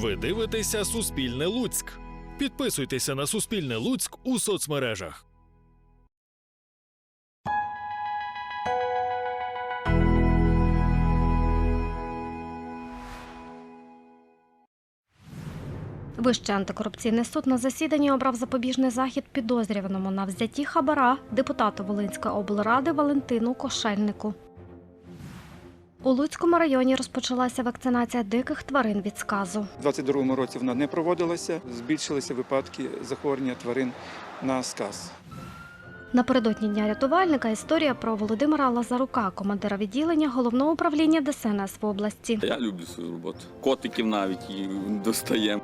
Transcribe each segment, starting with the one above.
Ви дивитеся Суспільне Луцьк. Підписуйтеся на Суспільне Луцьк у соцмережах. Вищий антикорупційний суд на засіданні обрав запобіжний захід підозрюваному на взятті хабара депутату Волинської облради Валентину Кошельнику. У Луцькому районі розпочалася вакцинація диких тварин від сказу. У 22-му році вона не проводилася, збільшилися випадки захворювання тварин на сказ. Напередодні дня рятувальника історія про Володимира Лазарука, командира відділення головного управління ДСНС в області. Я люблю свою роботу. Котиків навіть достаємо.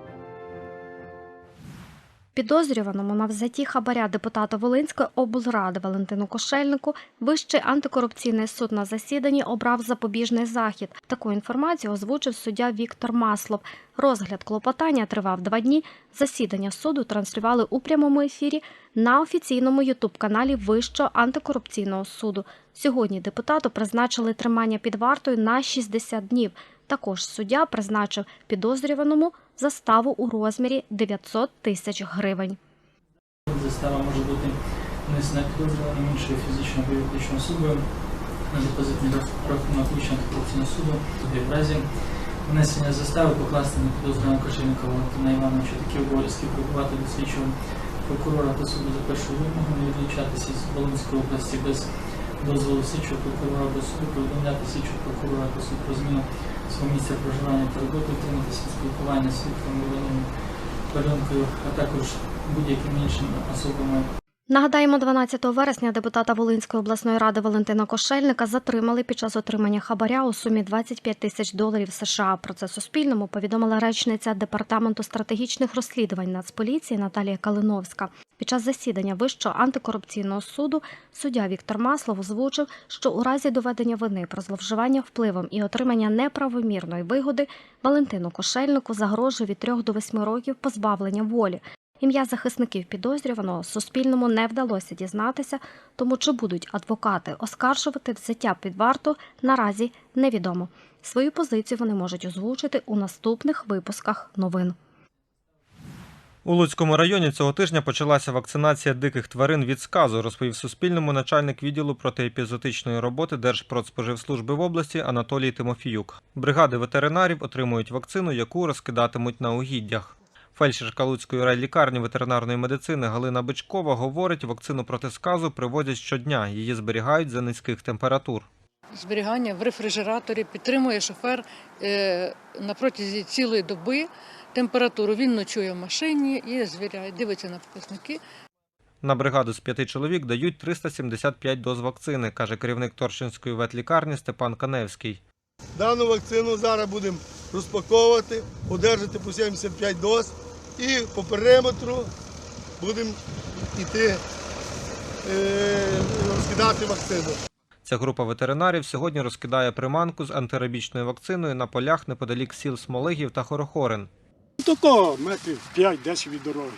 Підозрюваному на взятті хабаря депутата Волинської облради Валентину Кошельнику Вищий антикорупційний суд на засіданні обрав запобіжний захід. Таку інформацію озвучив суддя Віктор Маслов. Розгляд клопотання тривав два дні. Засідання суду транслювали у прямому ефірі на офіційному ютуб-каналі Вищого антикорупційного суду. Сьогодні депутату призначили тримання під вартою на 60 днів. Також суддя призначив підозрюваному заставу у розмірі 900 тисяч гривень. Застава може бути внесена підозрюваним іншою фізичною або юридичною особою на депозитний рахунок Вищого антикорупційного суду. Тобі в разі внесення застави покласти на підозрюваного Кошельника Валентина Івановича такі обов'язки прибувати до слідчого прокурора та суду за першою вимогою, не відлучатися з Волинської області без дозволу слідчого прокурора або суду, повідомляти слідчого прокурора та суд про зміну свого місця проживання та роботи, утриматися спілкування з свідком Волиною а також будь-якими іншими особами Нагадаємо, 12 вересня депутата Волинської обласної ради Валентина Кошельника затримали під час отримання хабаря у сумі 25 тисяч доларів США. Про це Суспільному повідомила речниця департаменту стратегічних розслідувань Нацполіції Наталія Калиновська. Під час засідання Вищого антикорупційного суду суддя Віктор Маслов озвучив, що у разі доведення вини про зловживання впливом і отримання неправомірної вигоди Валентину Кошельнику загрожує від 3 до 8 років позбавлення волі. Ім'я захисників підозрюваного Суспільному не вдалося дізнатися, тому чи будуть адвокати оскаржувати взяття під варту наразі невідомо. Свою позицію вони можуть озвучити у наступних випусках новин. У Луцькому районі цього тижня почалася вакцинація диких тварин від сказу, розповів Суспільному начальник відділу протиепізотичної роботи Держпродспоживслужби в області Анатолій Тимофіюк. Бригади ветеринарів отримують вакцину, яку розкидатимуть на угіддях. Фельдшерка Луцької райлікарні ветеринарної медицини Галина Бичкова говорить, вакцину проти сказу привозять щодня. Її зберігають за низьких температур. зберігання в рефрижераторі підтримує шофер е, на протязі цілої доби температуру. Він ночує в машині і звіряє, дивиться на показники. На бригаду з п'яти чоловік дають 375 доз вакцини, каже керівник Торчинської ветлікарні Степан Каневський. Дану вакцину зараз будемо розпаковувати, одержати по 75 доз і по периметру будемо йти е, розкидати вакцину. Ця група ветеринарів сьогодні розкидає приманку з антирабічною вакциною на полях неподалік сіл Смолигів та Хорохорин. Такого метрів 5-10 від дороги.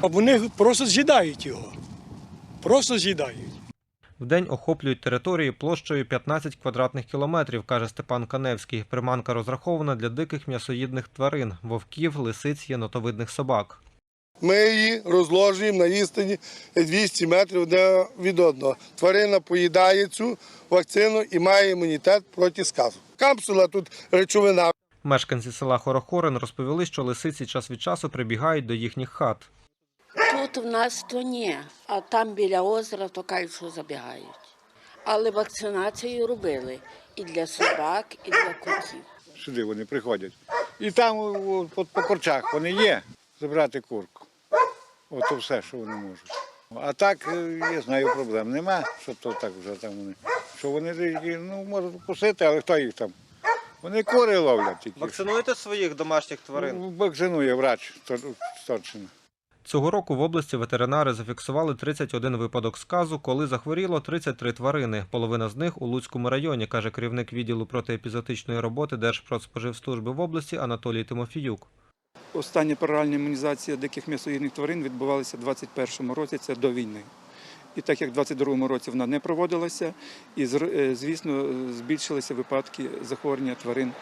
А вони просто з'їдають його. Просто з'їдають. Вдень охоплюють території площею 15 квадратних кілометрів, каже Степан Каневський. Приманка розрахована для диких м'ясоїдних тварин вовків, лисиць, єнотовидних собак. Ми її розложуємо на відстані 200 метрів від одного. Тварина поїдає цю вакцину і має імунітет проти сказу. Капсула тут речовина. Мешканці села Хорохорин розповіли, що лисиці час від часу прибігають до їхніх хат. Тут в нас то ні, а там біля озера то кажуть, що забігають. Але вакцинацію робили і для собак, і для котів. Сюди вони приходять. І там о, по, по корчах вони є, забрати курку. Ото все, що вони можуть. А так, е, я знаю, проблем нема, що то так вже там вони. Що вони ну, можуть вкусити, але хто їх там? Вони кури ловлять тільки. Вакцинуєте своїх домашніх Ну, Вакцинує врач з Торчина. Цього року в області ветеринари зафіксували 31 випадок сказу, коли захворіло 33 тварини. Половина з них у Луцькому районі, каже керівник відділу протиепізотичної роботи Держпродспоживслужби в області Анатолій Тимофіюк. Остання паралельна імунізація диких м'ясоїдних тварин відбувалася у 2021 році, це до війни. І так як в 2022 році вона не проводилася, і е, звісно збільшилися випадки захворювання тварин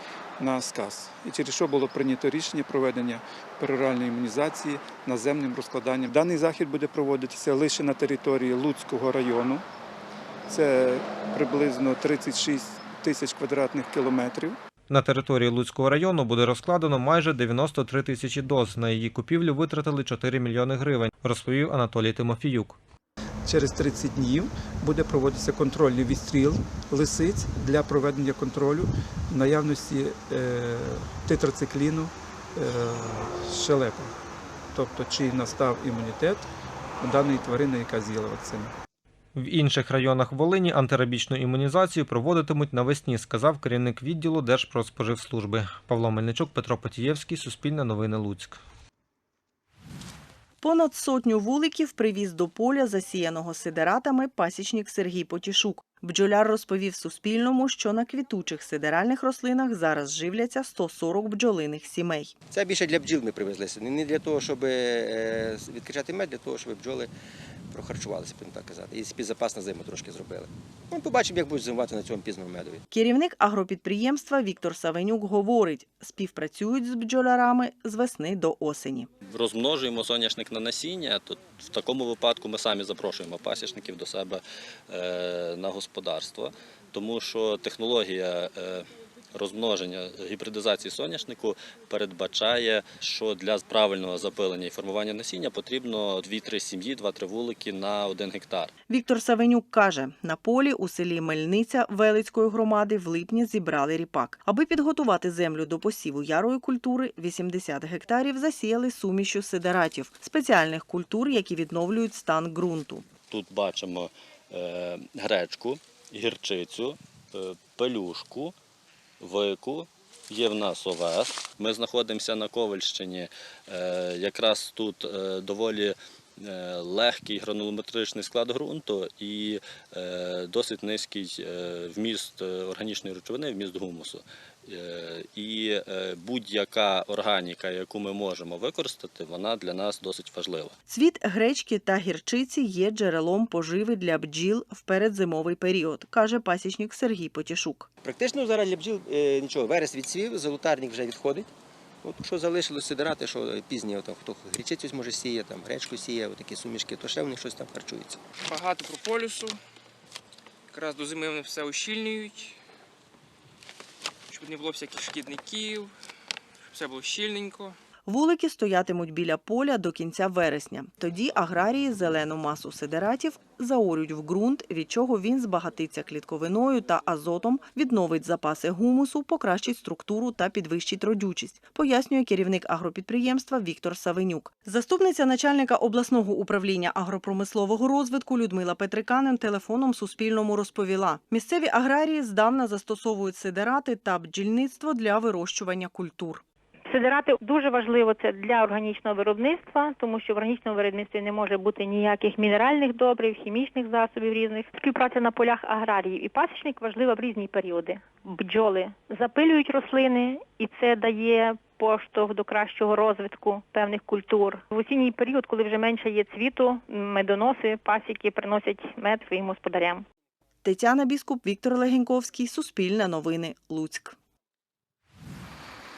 на сказ. І через що було прийнято рішення проведення пероральної імунізації наземним розкладанням. Даний захід буде проводитися лише на території Луцького району. Це приблизно 36 тисяч квадратних кілометрів. На території Луцького району буде розкладено майже 93 тисячі доз. На її купівлю витратили 4 мільйони гривень, розповів Анатолій Тимофіюк. Через 30 днів буде проводитися контрольний відстріл лисиць для проведення контролю наявності е, тетрацикліну е, щелепи. Тобто, чи настав імунітет даної тварини, яка з'їла вакцину. В інших районах Волині антирабічну імунізацію проводитимуть навесні, сказав керівник відділу Держпродспоживслужби. Павло Мельничук, Петро Потієвський, Суспільне новини Луцьк. Понад сотню вуликів привіз до поля, засіяного сидератами, пасічник Сергій Потішук. Бджоляр розповів Суспільному, що на квітучих сидеральних рослинах зараз живляться 140 бджолиних сімей. Це більше для бджіл ми привезли. Не для того, щоб е, відкачати мед, для того, щоб бджоли прохарчувалися, будемо так казати. І співзапас на зиму трошки зробили. Ми побачимо, як будуть зимувати на цьому пізному медові. Керівник агропідприємства Віктор Савенюк говорить, співпрацюють з бджолярами з весни до осені. Розмножуємо соняшник на насіння, то в такому випадку ми самі запрошуємо пасічників до себе е, на господарство, тому що технологія е, розмноження гібридизації соняшнику передбачає, що для правильного запилення і формування насіння потрібно 2-3 сім'ї, 2-3 вулики на 1 гектар. Віктор Савенюк каже, на полі у селі Мельниця Велицької громади в липні зібрали ріпак. Аби підготувати землю до посіву ярої культури, 80 гектарів засіяли сумішю сидератів, спеціальних культур, які відновлюють стан ґрунту. Тут бачимо гречку, гірчицю, е, пелюшку, вику. Є в нас овес. Ми знаходимося на Ковальщині. Е, якраз тут е, доволі е, легкий гранулометричний склад ґрунту і е, досить низький е, вміст е, органічної речовини, вміст гумусу. Е, І е, будь-яка органіка, яку ми можемо використати, вона для нас досить важлива. Цвіт гречки та гірчиці є джерелом поживи для бджіл в передзимовий період, каже пасічник Сергій Потішук. Практично зараз для бджіл е, нічого, верес відсвів, золотарник вже відходить. От що залишилось сидирати, що пізні, от, хто гречицю може сіє, там, гречку сіє, такі сумішки, то ще в них щось там харчується. Багато прополісу. Якраз до зими вони все ущільнюють. Щоб не було всяких шкідників, щоб все було щільненько. Вулики стоятимуть біля поля до кінця вересня. Тоді аграрії зелену масу сидератів заорють в ґрунт, від чого він збагатиться клітковиною та азотом, відновить запаси гумусу, покращить структуру та підвищить родючість, пояснює керівник агропідприємства Віктор Савенюк. Заступниця начальника обласного управління агропромислового розвитку Людмила Петриканин телефоном Суспільному розповіла: місцеві аграрії здавна застосовують сидерати та бджільництво для вирощування культур. Сидирати дуже важливо це для органічного виробництва, тому що в органічному виробництві не може бути ніяких мінеральних добрив, хімічних засобів різних. Співпраця на полях аграріїв і пасічник важлива в різні періоди. Бджоли запилюють рослини, і це дає поштовх до кращого розвитку певних культур. В осінній період, коли вже менше є цвіту, медоноси, пасіки приносять мед своїм господарям. Тетяна Біскуп, Віктор Легеньковський, Суспільне новини, Луцьк.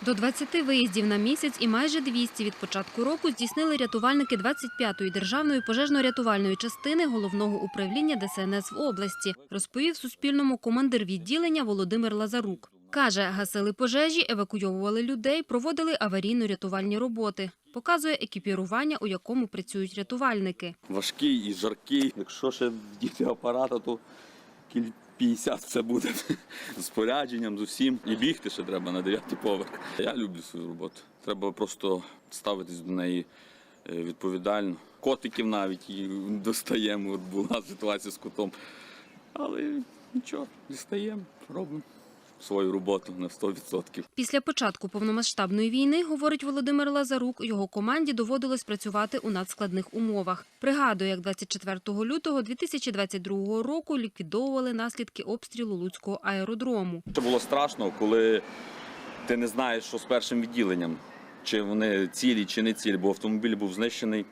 До 20 виїздів на місяць і майже 200 від початку року здійснили рятувальники 25-ї державної пожежно-рятувальної частини головного управління ДСНС в області, розповів Суспільному командир відділення Володимир Лазарук. Каже, гасили пожежі, евакуйовували людей, проводили аварійно-рятувальні роботи. Показує екіпірування, у якому працюють рятувальники. важкий і жаркий. Якщо ще діти апарата, то кіль 50 це буде з порядженням, з усім. І бігти ще треба на 9 поверх. Я люблю свою роботу. Треба просто ставитись до неї е, відповідально. Котиків навіть достаємо. От була ситуація з котом. Але нічого, дістаємо, робимо свою роботу на 100%. Після початку повномасштабної війни, говорить Володимир Лазарук, його команді доводилось працювати у надскладних умовах. Пригадує, як 24 лютого 2022 року ліквідовували наслідки обстрілу Луцького аеродрому. Це було страшно, коли ти не знаєш, що з першим відділенням, чи вони цілі, чи не цілі, бо автомобіль був знищений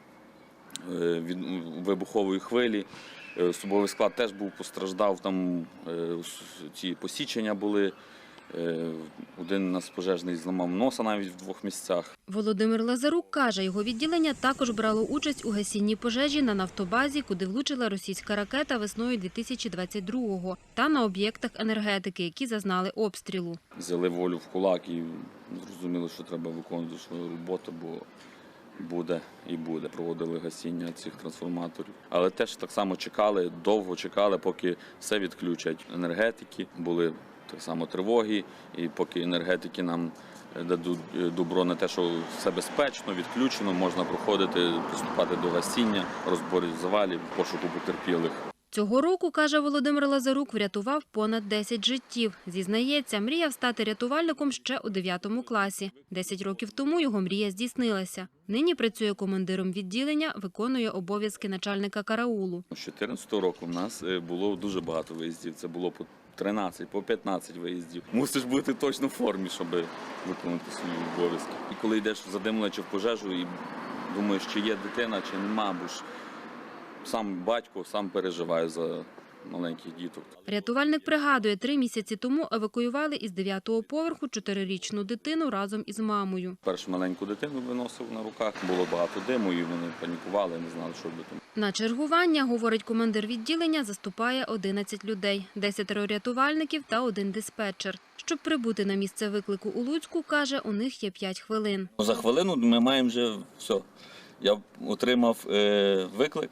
е, від вибухової хвилі. Е, Особовий склад теж був постраждав, там е, ці посічення були. Е, Один нас пожежний зламав носа навіть в двох місцях. Володимир Лазарук каже, його відділення також брало участь у гасінні пожежі на нафтобазі, куди влучила російська ракета весною 2022-го, та на об'єктах енергетики, які зазнали обстрілу. Взяли волю в кулак і зрозуміли, що треба виконувати свою роботу, бо буде і буде. Проводили гасіння цих трансформаторів. Але теж так само чекали, довго чекали, поки все відключать. Енергетики були так само тривоги, і поки енергетики нам е, дадуть е, добро на те, що все безпечно, відключено, можна проходити, приступати до гасіння, розборів завалів, пошуку потерпілих. Цього року, каже Володимир Лазарук, врятував понад 10 життів. Зізнається, мріяв стати рятувальником ще у 9 класі. 10 років тому його мрія здійснилася. Нині працює командиром відділення, виконує обов'язки начальника караулу. З 2014 року в нас е, було дуже багато виїздів. Це було по 13, по 15 виїздів. Мусиш бути точно в формі, щоб виконати свої обов'язки. І коли йдеш в задимлення чи в пожежу і думаєш, чи є дитина, чи нема, бо ж сам батько сам переживає за маленьких діток. Рятувальник пригадує, три місяці тому евакуювали із 9-го поверху чотирирічну дитину разом із мамою. Першу маленьку дитину виносив на руках, було багато диму, і вони панікували, не знали, що робити. На чергування, говорить командир відділення, заступає 11 людей, 10 рятувальників та один диспетчер. Щоб прибути на місце виклику у Луцьку, каже, у них є 5 хвилин. За хвилину ми маємо вже все. Я отримав е, виклик,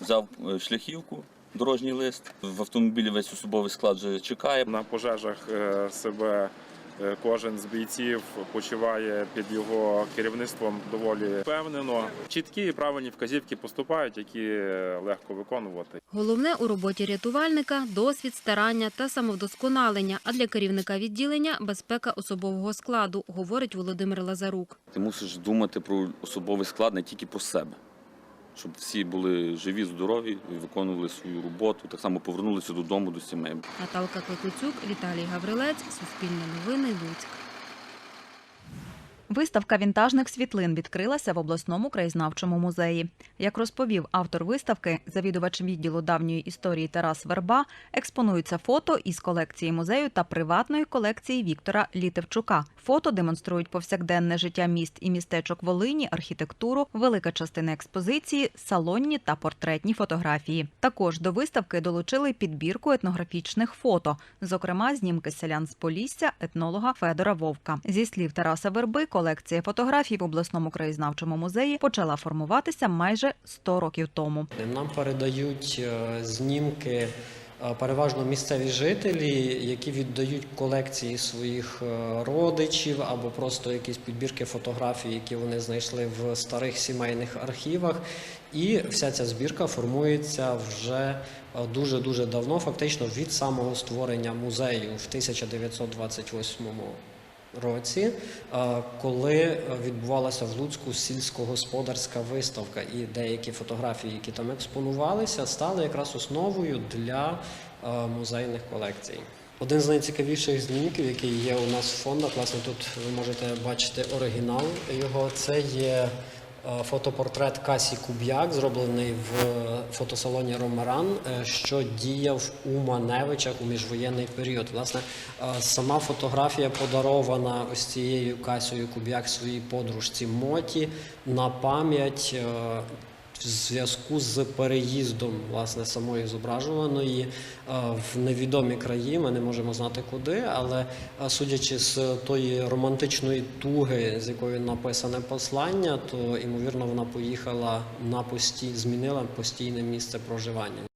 взяв е, шляхівку, дорожній лист. В автомобілі весь особовий склад вже чекає. На пожежах е, себе е, кожен з бійців почуває під його керівництвом доволі впевнено. Чіткі і правильні вказівки поступають, які легко виконувати. Головне у роботі рятувальника – досвід, старання та самовдосконалення, а для керівника відділення – безпека особового складу, говорить Володимир Лазарук. Ти мусиш думати про особовий склад не тільки про себе, щоб всі були живі, здорові виконували свою роботу. Так само повернулися додому до сімей. Наталка Кликуцюк, Віталій Гаврилець, Суспільне новини, Луцьк. Виставка вінтажних світлин відкрилася в обласному краєзнавчому музеї. Як розповів автор виставки, завідувач відділу давньої історії Тарас Верба, експонуються фото із колекції музею та приватної колекції Віктора Літевчука. Фото демонструють повсякденне життя міст і містечок Волині, архітектуру, велика частина експозиції, салонні та портретні фотографії. Також до виставки долучили підбірку етнографічних фото, зокрема знімки селян з Полісся, етнолога Федора Вовка. Зі слів Тараса Верби, колекція фотографій в обласному краєзнавчому музеї почала формуватися майже 100 років тому. Нам передають е, знімки е, переважно місцеві жителі, які віддають колекції своїх е, родичів або просто якісь підбірки фотографій, які вони знайшли в старих сімейних архівах. І вся ця збірка формується вже дуже дуже давно, фактично від самого створення музею в 1928 році, е, коли відбувалася в Луцьку сільськогосподарська виставка, і деякі фотографії, які там експонувалися, стали якраз основою для е, музейних колекцій. Один з найцікавіших знімків, який є у нас в фондах, власне, тут ви можете бачити оригінал його. Це є фотопортрет Касі Куб'як, зроблений в фотосалоні Ромаран, е, що діяв у Маневичах у міжвоєнний період. Власне, е, сама фотографія подарована ось цією Касією Куб'як своїй подружці Моті на пам'ять. В зв'язку з переїздом власне самої зображуваної е, в невідомі краї, ми не можемо знати куди, але е, судячи з тої романтичної туги, з якою написане послання, то ймовірно вона поїхала на постій, змінила постійне місце проживання.